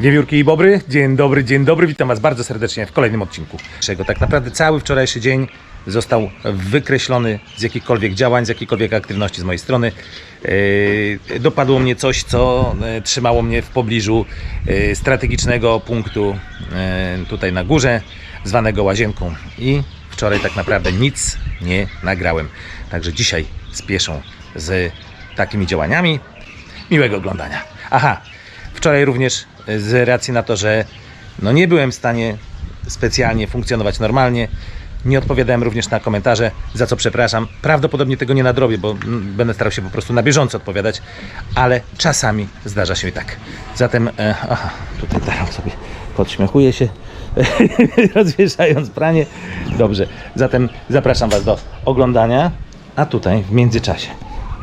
Wiewiórki i Bobry, dzień dobry, dzień dobry, witam Was bardzo serdecznie w kolejnym odcinku. Tak naprawdę cały wczorajszy dzień został wykreślony z jakichkolwiek działań, z jakiejkolwiek aktywności z mojej strony. Yy, dopadło mnie coś, co yy, trzymało mnie w pobliżu yy, strategicznego punktu tutaj na górze, zwanego łazienką. I wczoraj tak naprawdę nic nie nagrałem. Także dzisiaj spieszę z takimi działaniami. Miłego oglądania. Aha, wczoraj również z racji na to, że no nie byłem w stanie specjalnie funkcjonować normalnie, nie odpowiadałem również na komentarze, za co przepraszam. Prawdopodobnie tego nie nadrobię, bo mm, będę starał się po prostu na bieżąco odpowiadać, ale czasami zdarza się i tak. Zatem, e, aha, tutaj teraz sobie podśmiechuję się, rozwieszając pranie. Dobrze, zatem zapraszam Was do oglądania, a tutaj w międzyczasie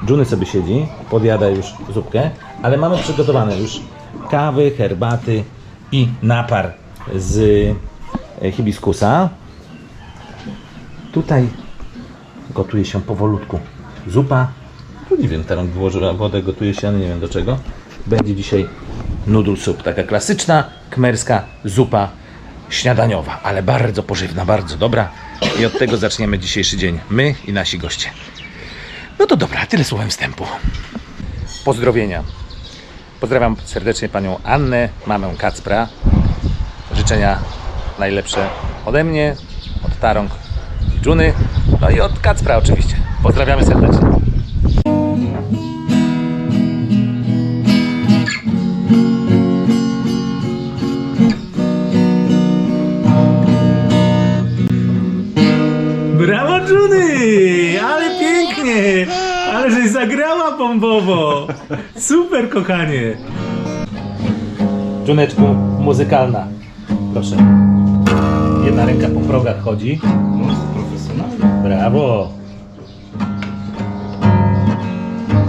Juny sobie siedzi, podjada już zupkę, ale mamy przygotowane już kawy, herbaty i napar z e, hibiskusa. Tutaj gotuje się powolutku zupa. Tu nie wiem, teraz wyłożyła wodę, gotuje się, ale nie wiem do czego. Będzie dzisiaj noodle soup, taka klasyczna kmerska zupa śniadaniowa, ale bardzo pożywna, bardzo dobra. I od tego zaczniemy dzisiejszy dzień, my i nasi goście. No to dobra, tyle słowem wstępu. Pozdrowienia. Pozdrawiam serdecznie panią Annę, mamę Kacpra. Życzenia najlepsze ode mnie, od Tarąg i Juny, no i od Kacpra oczywiście. Pozdrawiamy serdecznie. Bombowo! Super kochanie! Juneczku, muzykalna. Proszę. Jedna ręka po progach chodzi. Profesjonalnie. Brawo!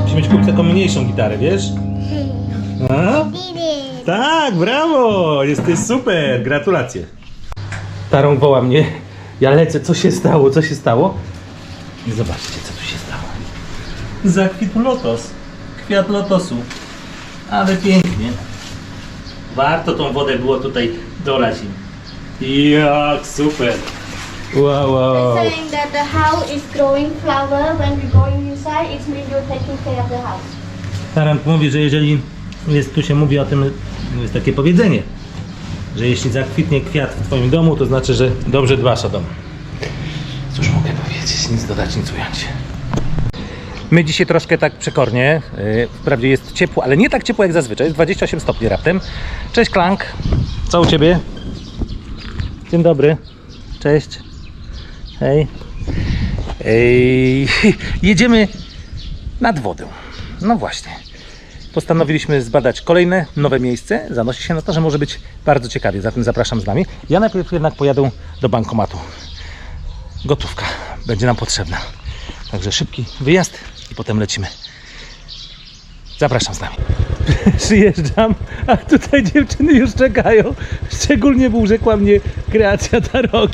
Musimy mieć kupę taką mniejszą gitarę, wiesz? A? Tak, brawo! Jesteś super! Gratulacje! Tarą woła mnie. Ja lecę. Co się stało? Co się stało? I zobaczcie, co tu się. Zakwitł lotos. Kwiat lotosu. Ale pięknie. Warto tą wodę było tutaj dolać im. Jak super! Wow, wow. saying that the house is growing flower. When going inside, it means you're taking care of the house. Tarant mówi, że jeżeli jest, tu się mówi o tym, jest takie powiedzenie, że jeśli zakwitnie kwiat w twoim domu, to znaczy, że dobrze dbasz o dom. Cóż mogę powiedzieć, nic dodać, nic ująć. My dzisiaj troszkę tak przekornie, yy, wprawdzie jest ciepło, ale nie tak ciepło jak zazwyczaj, jest 28 stopni raptem. Cześć Klank, co u Ciebie? Dzień dobry, cześć, hej. Ej, jedziemy nad wodę. No właśnie. Postanowiliśmy zbadać kolejne nowe miejsce. Zanosi się na to, że może być bardzo ciekawie, zatem zapraszam z nami. Ja najpierw jednak pojadę do bankomatu. Gotówka będzie nam potrzebna. Także szybki wyjazd i potem lecimy. Zapraszam z nami. Przyjeżdżam, a tutaj dziewczyny już czekają. Szczególnie urzekła mnie kreacja Tarok.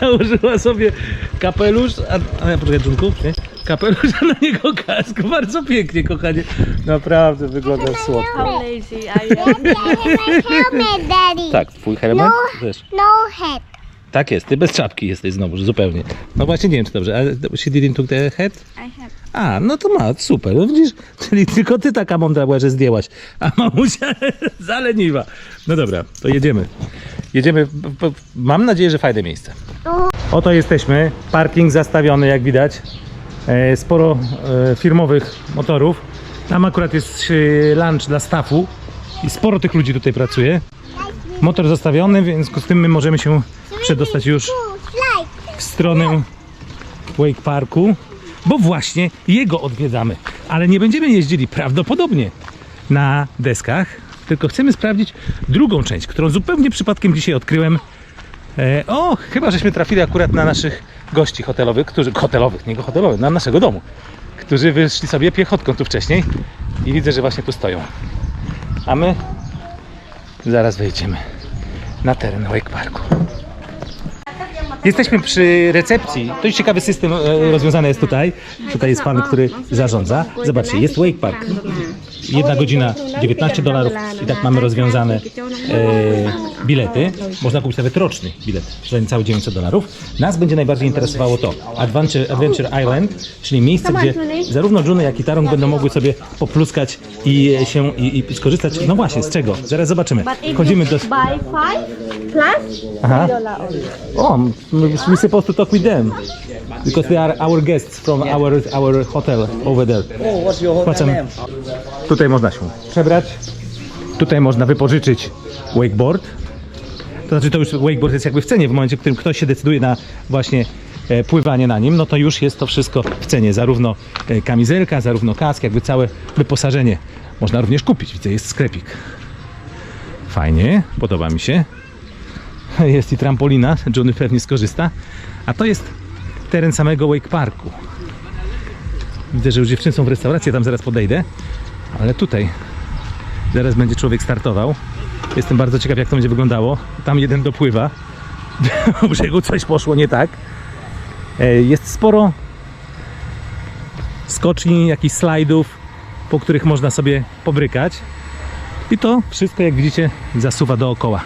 Założyła sobie kapelusz, a, a ja poczekaj, Dżunku, nie? kapelusz, a na niego kask. Bardzo pięknie, kochanie. Naprawdę wygląda słodko. How lazy I am. helmet, Daddy. Tak, twój helmet? Wiesz, No head. Tak jest, ty bez czapki jesteś znowu, zupełnie. No właśnie nie wiem, czy dobrze. A she didn't took the head? I have. A, no to ma, super. No widzisz, czyli tylko ty taka mądra była, że zdjęłaś, a mamusia zaleniwa. No dobra, to jedziemy. Jedziemy, mam nadzieję, że fajne miejsce. Oto jesteśmy, parking zastawiony, jak widać. E, Sporo e, firmowych motorów. Tam akurat jest e, lunch dla staffu i sporo tych ludzi tutaj pracuje. Motor zastawiony, w związku z tym my możemy się przedostać już w stronę Wake Parku, bo właśnie jego odwiedzamy. Ale nie będziemy jeździli prawdopodobnie na deskach, tylko chcemy sprawdzić drugą część, którą zupełnie przypadkiem dzisiaj odkryłem. E, o, chyba żeśmy trafili akurat na naszych gości hotelowych, którzy hotelowych, nie hotelowych, na naszego domu, którzy wyszli sobie piechotką tu wcześniej i widzę, że właśnie tu stoją. A my zaraz wejdziemy na teren Wake Parku. Jesteśmy przy recepcji. To jest ciekawy system e, rozwiązany jest tutaj. Tutaj jest pan, który zarządza. Zobaczcie, jest Wake Park. Jedna godzina 19 dolarów i tak mamy rozwiązane e, bilety. Można kupić nawet roczny bilet za niecałe 900 dolarów. Nas będzie najbardziej interesowało to Adventure, Adventure Island, czyli miejsce, gdzie zarówno Juny, jak i Tarong będą mogły sobie popluskać i e, się i, i skorzystać. No właśnie, z czego? Zaraz zobaczymy. Wchodzimy do... Aha. O, we supposed to talk with them. Because they are our guests from our, our hotel over there. Oh, what's your hotel Patrzę. name? Tutaj można się przebrać. Tutaj można wypożyczyć wakeboard. To znaczy to już wakeboard jest jakby w cenie. W momencie, w którym ktoś się decyduje na właśnie e, pływanie na nim, no to już jest to wszystko w cenie. Zarówno e, kamizelka, zarówno kask, jakby całe wyposażenie. Można również kupić. Widzę, jest sklepik. Fajnie, podoba mi się. Jest i trampolina, Johnny pewnie skorzysta. A to jest teren samego wake parku. Widzę, że już dziewczyny są w restauracji, tam zaraz podejdę. Ale tutaj zaraz będzie człowiek startował. Jestem bardzo ciekaw, jak to będzie wyglądało. Tam jeden dopływa. W brzegu coś poszło nie tak. E, Jest sporo skoczni, jakichś slajdów, po których można sobie pobrykać. I to wszystko, jak widzicie, zasuwa dookoła.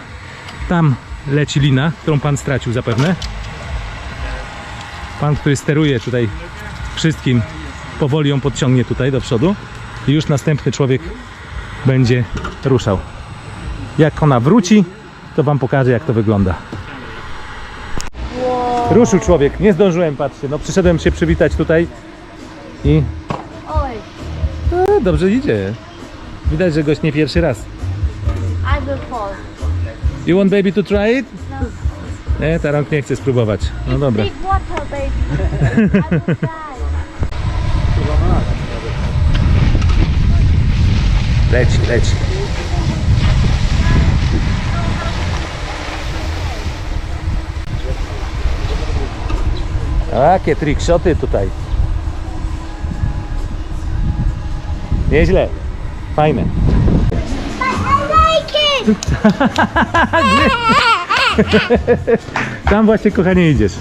Tam leci lina, którą pan stracił zapewne. Pan, który steruje tutaj wszystkim, powoli ją podciągnie tutaj do przodu i już następny człowiek będzie ruszał. Jak ona wróci, to wam pokażę, jak to wygląda. Ruszył człowiek, nie zdążyłem, patrzcie. No przyszedłem się przywitać tutaj i e, dobrze idzie. Widać, że gość nie pierwszy raz. I will fall. You want baby to try it? Nie, ta rąk nie chce spróbować. No dobra. Big water, baby. I will die. Leci, leci. Jakie trickshoty tutaj. Nieźle. Fajne. I like it. Tam właśnie, kochanie, idziesz.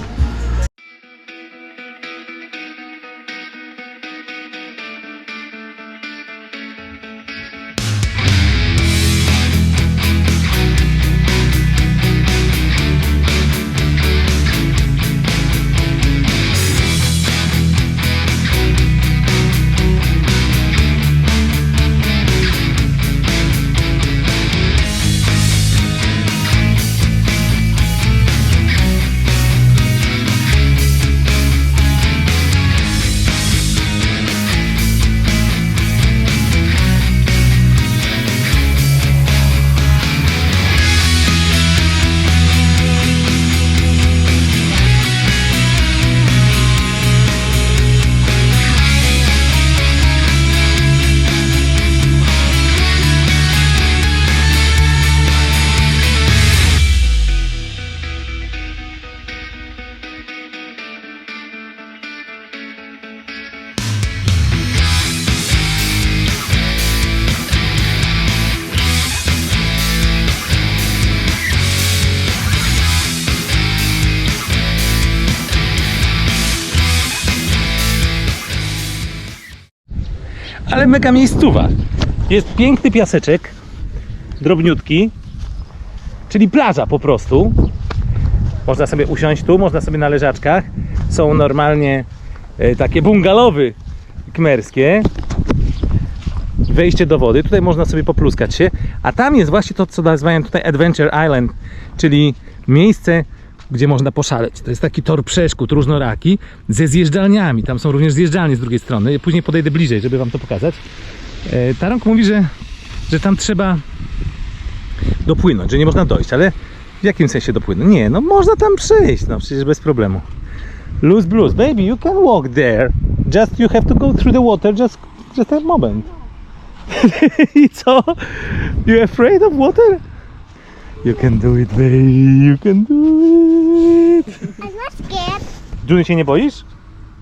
Ale mega miejscowa. Jest piękny piaseczek, drobniutki, czyli plaża po prostu. Można sobie usiąść tu, można sobie na leżaczkach. Są normalnie e, takie bungalowy kmerskie. Wejście do wody, tutaj można sobie popluskać się, a tam jest właśnie to, co nazywałem tutaj Adventure Island, czyli miejsce, gdzie można poszaleć. To jest taki tor przeszkód różnoraki ze zjeżdżalniami. Tam są również zjeżdżalnie z drugiej strony. Później podejdę bliżej, żeby wam to pokazać. E, Taronk mówi, że, że tam trzeba dopłynąć, że nie można dojść, ale w jakim sensie dopłynąć? Nie, no można tam przejść, no przecież bez problemu. Loose blues, baby, you can walk there. Just you have to go through the water just, just a moment. I co? You afraid of water? You can do it, baby, you can do it. I'm not scared. Się nie boisz?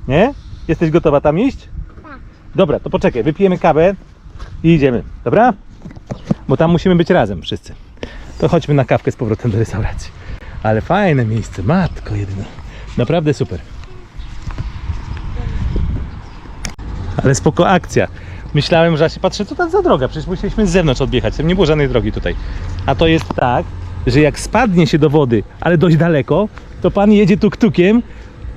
Nie? Jesteś gotowa tam iść? Tak. Dobra, to poczekaj, wypijemy kawę i idziemy, dobra? Bo tam musimy być razem wszyscy. To chodźmy na kawkę z powrotem do restauracji. Ale fajne miejsce, matko jedyna. Naprawdę super. Ale spoko akcja. Myślałem, że ja się patrzę, co to za droga, przecież musieliśmy z zewnątrz odjechać, tam nie było żadnej drogi tutaj. A to jest tak, że jak spadnie się do wody, ale dość daleko, to pan jedzie tuk-tukiem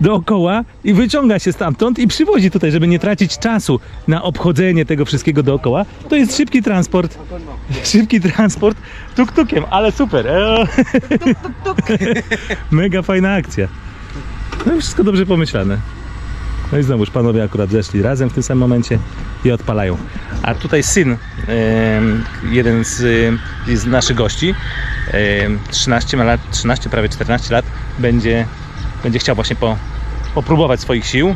dookoła i wyciąga się stamtąd i przywozi tutaj, żeby nie tracić czasu na obchodzenie tego wszystkiego dookoła. To jest szybki transport, szybki transport tuk-tukiem, ale super. Eee. Mega fajna akcja. No i wszystko dobrze pomyślane. No i znowuż panowie akurat zeszli razem w tym samym momencie i odpalają. A tutaj syn, jeden z, z naszych gości, em, 13 ma lat, 13, prawie 14 lat, będzie, będzie chciał właśnie po, popróbować swoich sił,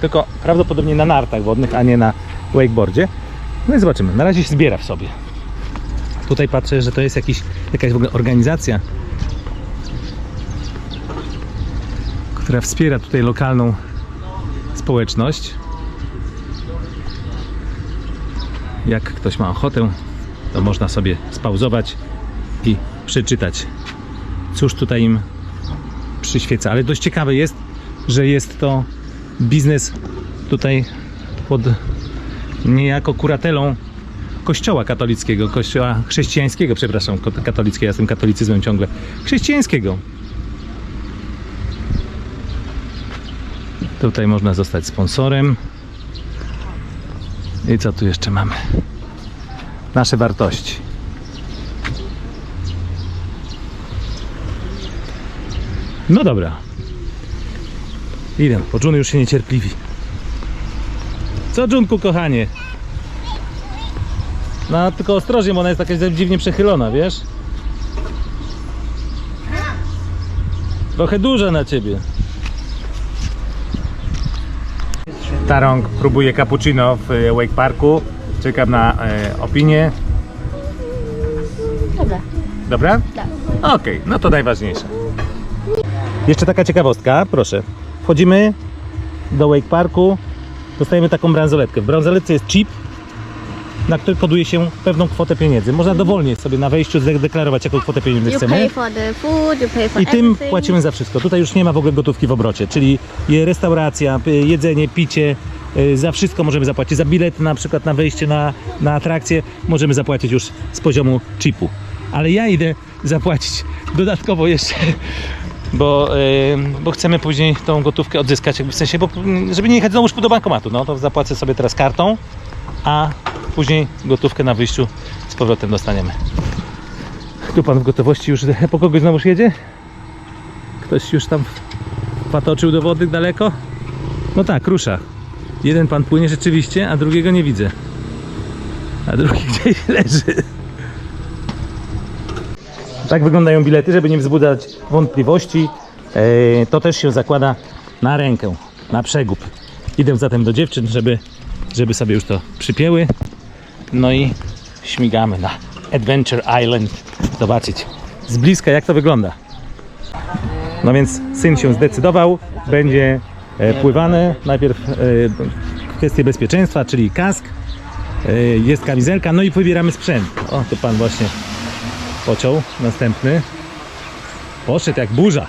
tylko prawdopodobnie na nartach wodnych, a nie na wakeboardzie. No i zobaczymy. Na razie się zbiera w sobie. Tutaj patrzę, że to jest jakiś, jakaś w ogóle organizacja, która wspiera tutaj lokalną społeczność. Jak ktoś ma ochotę, to można sobie spauzować i przeczytać, cóż tutaj im przyświeca. Ale dość ciekawe jest, że jest to biznes tutaj pod niejako kuratelą kościoła katolickiego, kościoła chrześcijańskiego, przepraszam, katolickiego, ja tym katolicyzmem ciągle, chrześcijańskiego. Tutaj można zostać sponsorem. I co tu jeszcze mamy? Nasze wartości. No dobra. Idę, bo Jun już się niecierpliwi. Co Junku, kochanie? No, tylko ostrożnie, bo ona jest taka dziwnie przechylona, wiesz? Trochę duża na ciebie. Tarong próbuje cappuccino w e, Wake Parku. Czekam na e, opinię. Dobra. Dobra? Tak. Okej, no to najważniejsze. Jeszcze taka ciekawostka, proszę. Wchodzimy do Wake Parku, dostajemy taką bransoletkę. W bransoletce jest chip, na który koduje się pewną kwotę pieniędzy. Można dowolnie sobie na wejściu zdeklarować, jaką kwotę pieniędzy You chcemy. pay for the food, you pay for I tym everything. płacimy za wszystko. Tutaj już nie ma w ogóle gotówki w obrocie, czyli restauracja, jedzenie, picie, y, za wszystko możemy zapłacić. Za bilet na przykład na wejście na, na atrakcję możemy zapłacić już z poziomu chipu. Ale ja idę zapłacić dodatkowo jeszcze, bo, y, bo chcemy później tą gotówkę odzyskać, w sensie, bo, mm, żeby nie jechać znowu do bankomatu, no to zapłacę sobie teraz kartą, a później gotówkę na wyjściu z powrotem dostaniemy. Tu pan w gotowości już po kogoś znowuż jedzie? Ktoś już tam patoczył do wody daleko? No tak, rusza. Jeden pan płynie rzeczywiście, a drugiego nie widzę. A drugi gdzieś leży. Tak wyglądają bilety, żeby nie wzbudzać wątpliwości. E, To też się zakłada na rękę, na przegub. Idę zatem do dziewczyn, żeby, żeby sobie już to przypięły. No i śmigamy na Adventure Island zobaczyć z bliska jak to wygląda. No więc syn się zdecydował, będzie e, pływane. Najpierw e, kwestie bezpieczeństwa, czyli kask, e, jest kamizelka, no i wybieramy sprzęt. O, tu pan właśnie pociął, następny. Poszedł jak burza.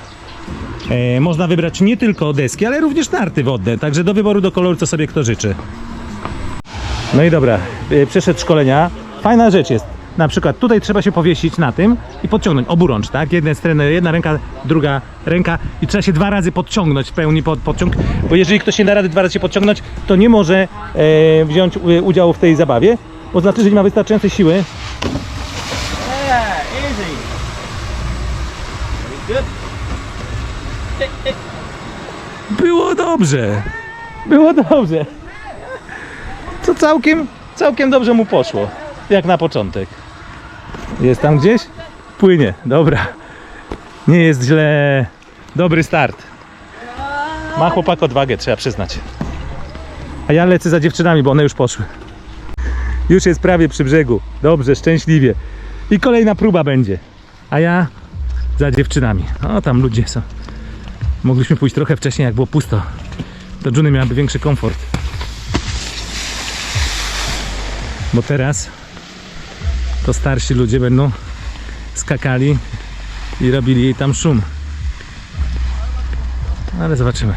Można wybrać nie tylko deski, ale również narty wodne, także do wyboru do koloru, co sobie kto życzy. No i dobra, przeszedł szkolenia. Fajna rzecz jest. Na przykład tutaj trzeba się powiesić na tym i podciągnąć oburącz, tak? Jedna strona, jedna ręka, druga ręka i trzeba się dwa razy podciągnąć w pełni pod, podciąg, bo jeżeli ktoś nie da rady dwa razy się podciągnąć, to nie może e, wziąć udziału w tej zabawie, bo znaczy, że nie ma wystarczającej siły. Było dobrze. Było dobrze. To całkiem, całkiem dobrze mu poszło. Jak na początek. Jest tam gdzieś? Płynie, dobra. Nie jest źle. Dobry start. Ma chłopak odwagę, trzeba przyznać. A ja lecę za dziewczynami, bo one już poszły. Już jest prawie przy brzegu. Dobrze, szczęśliwie. I kolejna próba będzie. A ja za dziewczynami. O, tam ludzie są. Mogliśmy pójść trochę wcześniej, jak było pusto. To Juny miałaby większy komfort. Bo teraz to starsi ludzie będą skakali i robili jej tam szum. Ale zobaczymy.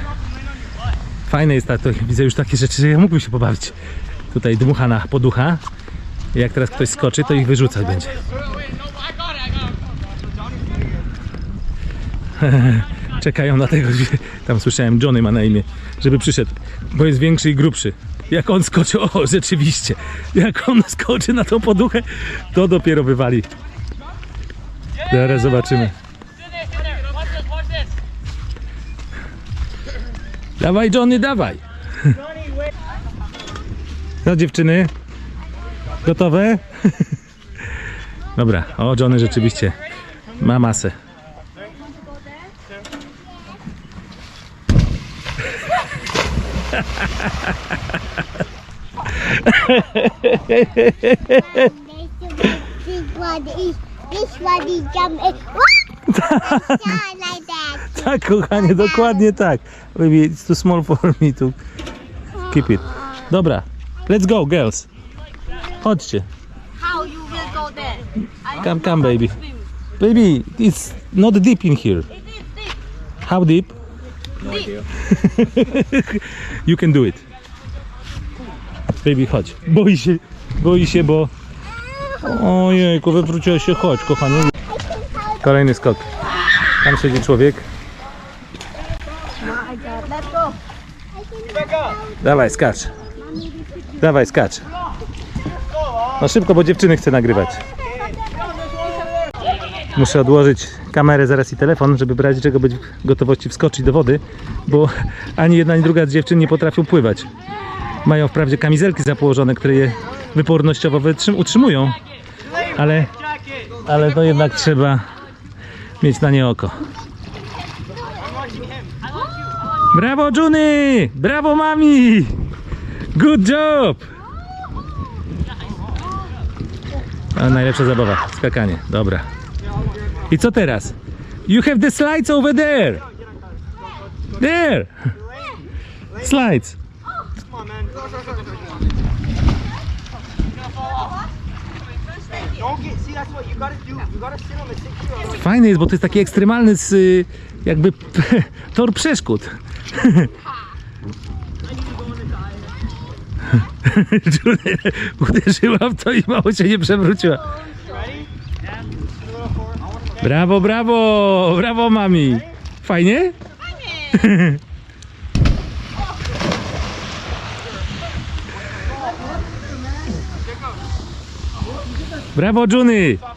Fajne jest to, widzę już takie rzeczy, że ja mógłbym się pobawić. tutaj dmuchana poducha. I jak teraz ktoś skoczy, to ich wyrzucać będzie. Czekają na tego, tam słyszałem, Johnny ma na imię, żeby przyszedł, bo jest większy i grubszy. Jak on skoczy, o rzeczywiście, jak on skoczy na tą poduchę, to dopiero wywali. Zaraz zobaczymy. Dawaj Johnny, dawaj. No dziewczyny, gotowe? Dobra, o Johnny rzeczywiście ma masę. This one is this one is jumping. Like that. Tak, kochanie, dokładnie tak. Maybe it's too small for me to keep it. Dobra, let's go, girls. Chodźcie. How you will go there? I Come, come, baby. Baby, it's not deep in here. Is deep. How deep? you can do it. Baby, chodź. Boi się, boi się, bo... Ojejku, wywróciła się. Chodź, kochanie. Kolejny skok. Tam siedzi człowiek. Dawaj, skacz. Dawaj, skacz. No szybko, bo dziewczyny chcę nagrywać. Muszę odłożyć kamerę zaraz i telefon, żeby w razie czego być w gotowości wskoczyć do wody, bo ani jedna, ani druga z dziewczyn nie potrafią pływać. Mają wprawdzie kamizelki zapołożone, które je wypornościowo utrzymują, ale, ale no jednak trzeba mieć na nie oko. Brawo Juny! Brawo mami! Good job! A najlepsza zabawa, skakanie, dobra. I co teraz? You have the slides over there! There! Slides! Fajny jest, bo to jest taki ekstremalny z, y, jakby tor przeszkód. Uderzyła w to i mało się nie przewróciła. Brawo, brawo! Brawo, mami! Fajnie? Brawo, Juny!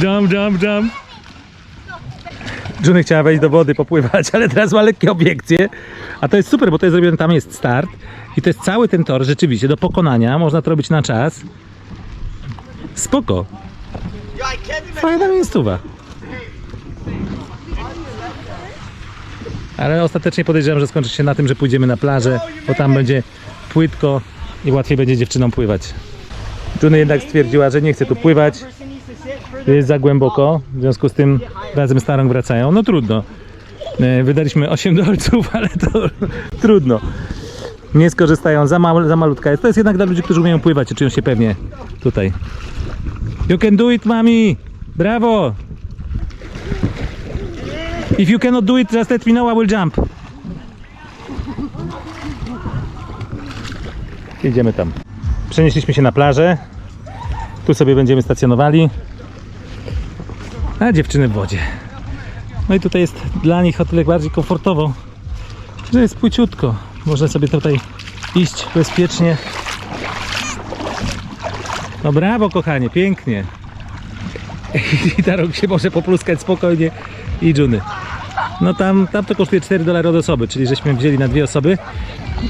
Jump. Jump, jump, Juny chciała wejść do wody, popływać, ale teraz ma lekkie obiekcje. A to jest super, bo to jest zrobione, tam jest start i to jest cały ten tor rzeczywiście do pokonania. Można to robić na czas. Spoko. Fajna miejscowa. Ale ostatecznie podejrzewam, że skończy się na tym, że pójdziemy na plażę, bo tam będzie płytko i łatwiej będzie dziewczynom pływać. Juny jednak stwierdziła, że nie chce tu pływać, Jest za głęboko, w związku z tym razem z Tarą wracają. No trudno. E, Wydaliśmy 8 dolców, ale to trudno. Nie skorzystają, za, mal, za malutka jest. To jest jednak dla ludzi, którzy umieją pływać i czują się pewnie tutaj. You can do it, mami! Brawo! If you cannot do it, just let me know, I will jump. Idziemy tam. Przenieśliśmy się na plażę. Tu sobie będziemy stacjonowali. A dziewczyny w wodzie. No i tutaj jest dla nich o tyle bardziej komfortowo, że jest płyciutko. Można sobie tutaj iść bezpiecznie. No brawo kochanie, pięknie. I ta rok się może popluskać spokojnie i dżuny. No tam, tam to kosztuje 4 dolary od osoby, czyli żeśmy wzięli na dwie osoby.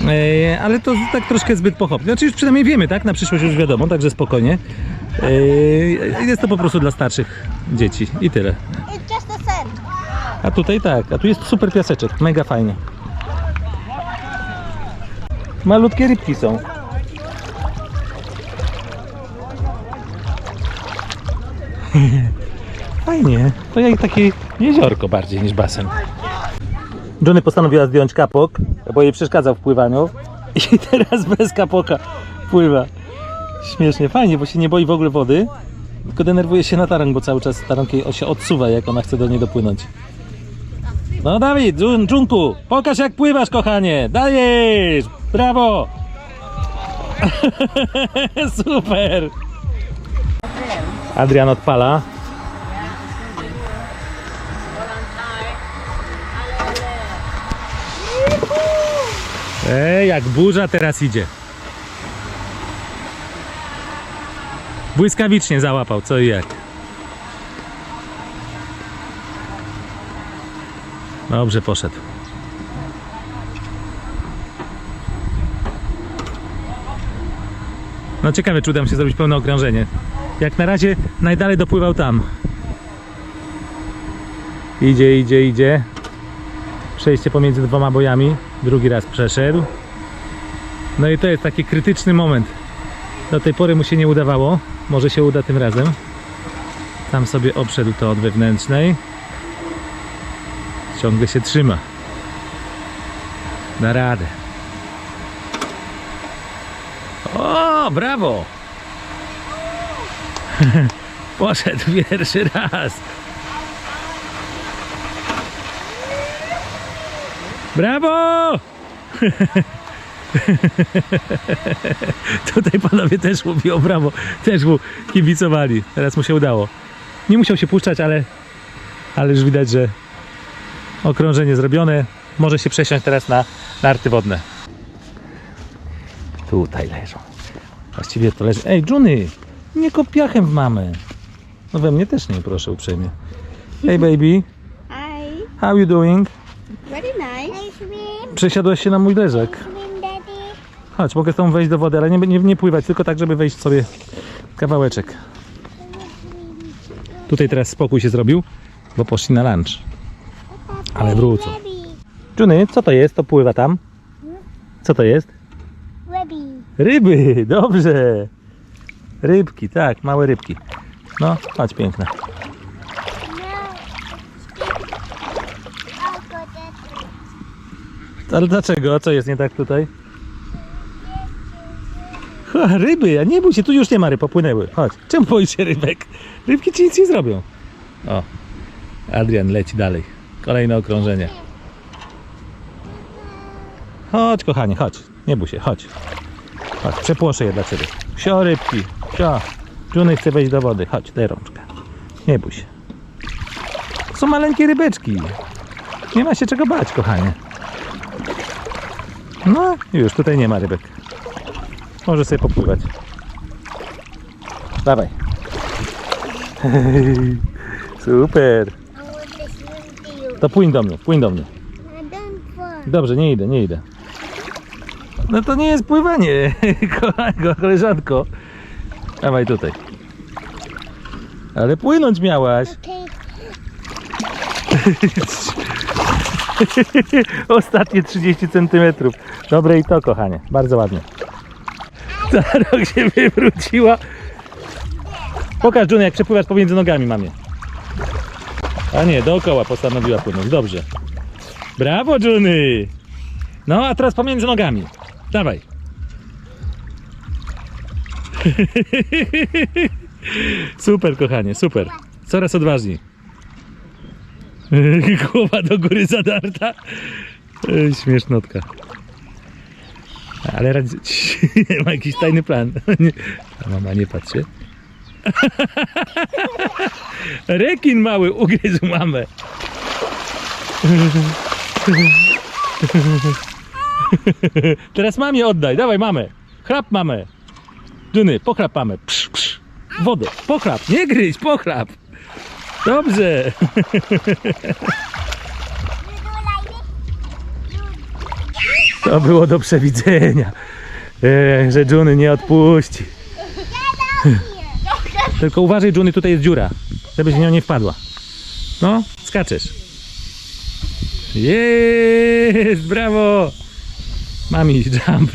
E, ale to tak troszkę zbyt pochopnie. Znaczy już przynajmniej wiemy, tak? Na przyszłość już wiadomo, także spokojnie. E, jest to po prostu dla starszych dzieci i tyle. It's just the sand. A tutaj tak, a tu jest super piaseczek, mega fajnie. Malutkie rybki są. Fajnie, to jak takie jeziorko bardziej niż basen. Johnny postanowiła zdjąć kapok, bo jej przeszkadzał w pływaniu i teraz bez kapoka pływa. Śmiesznie, fajnie, bo się nie boi w ogóle wody, tylko denerwuje się na tarang, bo cały czas tarang jej się odsuwa, jak ona chce do niej dopłynąć. No Dawid, Jun, Junku, pokaż jak pływasz, kochanie. Dajesz! Brawo! Super! Adrian odpala. Ej, jak burza teraz idzie. Błyskawicznie załapał, co i jak. Dobrze poszedł. No ciekawe, czy uda mi się zrobić pełne okrążenie. Jak na razie najdalej dopływał tam. Idzie, idzie, idzie. Przejście pomiędzy dwoma bojami. Drugi raz przeszedł. No i to jest taki krytyczny moment. Do tej pory mu się nie udawało. Może się uda tym razem. Tam sobie obszedł to od wewnętrznej. Ciągle się trzyma. Na radę. O, brawo! Poszedł pierwszy raz. Brawo! Tutaj panowie też mówią brawo, też mu kibicowali. Teraz mu się udało. Nie musiał się puszczać, ale, ale już widać, że okrążenie zrobione. Może się przesiąść teraz na narty wodne. Tutaj leżą. Właściwie to leży. Ej, Juny! Nie kop piachem w mamę. No we mnie też nie, proszę uprzejmie. Hey baby, Hi. how you doing? Very nice. Przesiadłeś się na mój leżek. Chodź, mogę z tobą wejść do wody, ale nie, nie, nie pływać, tylko tak, żeby wejść sobie kawałeczek. Tutaj teraz spokój się zrobił, bo poszli na lunch. Ale wrócą. Juny, co to jest? To pływa tam? Co to jest? Baby. Ryby, dobrze. Rybki, tak, małe rybki. No, chodź piękna. Ale dlaczego? Co jest nie tak tutaj? Ha, ryby, a nie bój się, tu już nie ma ryb, popłynęły. Chodź, czemu boisz się rybek? Rybki ci nic nie zrobią. O, Adrian leci dalej. Kolejne okrążenie. Chodź, kochanie, chodź. Nie bój się, chodź. Chodź, przepłoszę je dla ciebie. Sio, rybki, sio. Juny chce wejść do wody. Chodź, daj rączkę. Nie bój się. To są maleńkie rybeczki. Nie ma się czego bać, kochanie. No, już tutaj nie ma rybek. Może sobie popływać. Dawaj. Super. To płyń do mnie, płyń do mnie. Dobrze, nie idę, nie idę. No to nie jest pływanie, kolego, koleżanko. Dawaj tutaj. Ale płynąć miałaś. Ostatnie 30 cm. Dobre i to, kochanie. Bardzo ładnie. Za rok się wywróciła. Pokaż, Juni, jak przepływasz pomiędzy nogami mamie. A nie, dookoła postanowiła płynąć. Dobrze. Brawo, Juni! No, a teraz pomiędzy nogami. Dawaj. Super, kochanie, super. Coraz odważniej. Głowa do góry zadarta. Śmiesznotka. Ale radzi... ma jakiś tajny plan. A mama nie patrzy. Rekin mały ugryzł mamę. Teraz mamie oddaj. Dawaj mamę. Chrap mamę. Duny, pochrap mamę. Psz, psz. Wodę. Pochrap. Nie gryź, pochrap. Dobrze. To było do przewidzenia, e, że Juny nie odpuści. Tylko uważaj, Juny, tutaj jest dziura, żebyś w nią nie wpadła. No, skaczesz. Jest, brawo! Mami, jump.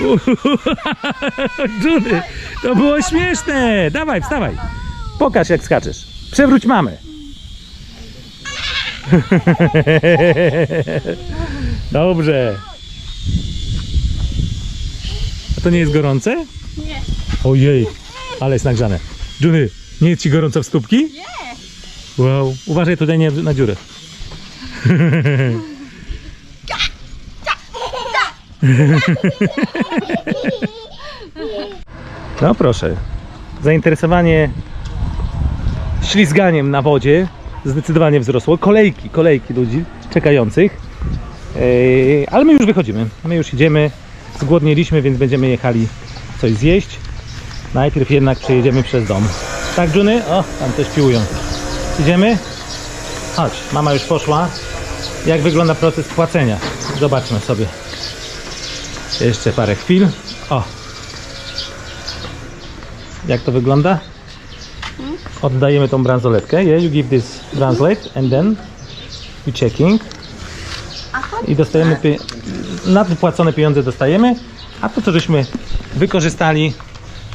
Juny, to było śmieszne. Dawaj, wstawaj. Pokaż, jak skaczesz. Przewróć mamę. Dobrze. A to nie jest gorące? Nie. Ojej, ale jest nagrzane. Juny, nie jest ci gorąco w stópki? Nie. Wow, uważaj tutaj nie na dziurę. No proszę. Zainteresowanie ślizganiem na wodzie zdecydowanie wzrosło. Kolejki, kolejki ludzi czekających. Ale my już wychodzimy. My już idziemy. Zgłodnieliśmy, więc będziemy jechali coś zjeść. Najpierw jednak przejedziemy przez dom. Tak, Juny? O, tam też piłują. Idziemy? Chodź, mama już poszła. Jak wygląda proces płacenia? Zobaczmy sobie. Jeszcze parę chwil. O. Jak to wygląda? Oddajemy tą bransoletkę. Yeah, you give this bracelet and then you checking. I dostajemy pie... nadpłacone pieniądze dostajemy, a to co żeśmy wykorzystali,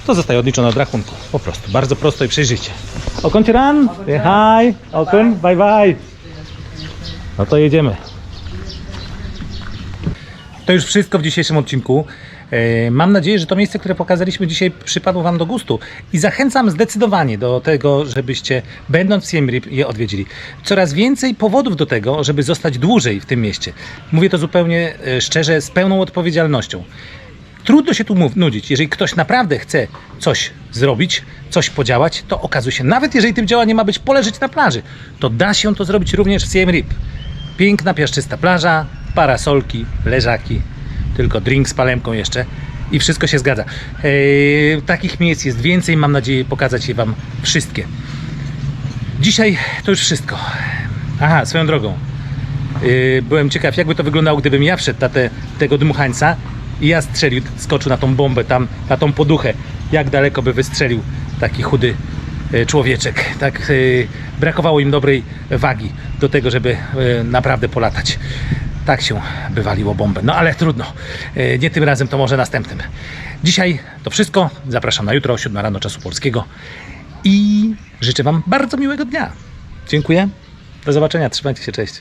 to zostaje odliczone od rachunku. Po prostu. Bardzo prosto i przejrzyście. Okończy run. Hi. Open. Bye bye. No to jedziemy. To już wszystko w dzisiejszym odcinku. E, Mam nadzieję, że to miejsce, które pokazaliśmy dzisiaj, przypadło Wam do gustu i zachęcam zdecydowanie do tego, żebyście, będąc w Siem Reap, je odwiedzili. Coraz więcej powodów do tego, żeby zostać dłużej w tym mieście. Mówię to zupełnie e, szczerze, z pełną odpowiedzialnością. Trudno się tu nudzić. Jeżeli ktoś naprawdę chce coś zrobić, coś podziałać, to okazuje się, nawet jeżeli tym działaniem ma być poleżeć na plaży, to da się to zrobić również w Siem Reap. Piękna, piaszczysta plaża, parasolki, leżaki, tylko drink z palemką jeszcze i wszystko się zgadza. Eee, takich miejsc jest więcej, mam nadzieję pokazać je Wam wszystkie. Dzisiaj to już wszystko. Aha, swoją drogą. Yy, byłem ciekaw, jakby to wyglądało, gdybym ja wszedł na te, tego dmuchańca i ja strzelił, skoczył na tą bombę tam, na tą poduchę. Jak daleko by wystrzelił taki chudy yy, człowieczek. Tak yy, brakowało im dobrej wagi do tego, żeby yy, naprawdę polatać. Tak się wywaliło bombę. No ale trudno. Yy, nie tym razem, to może następnym. Dzisiaj to wszystko. Zapraszam na jutro o 7 rano czasu polskiego. I życzę Wam bardzo miłego dnia. Dziękuję. Do zobaczenia. Trzymajcie się. Cześć.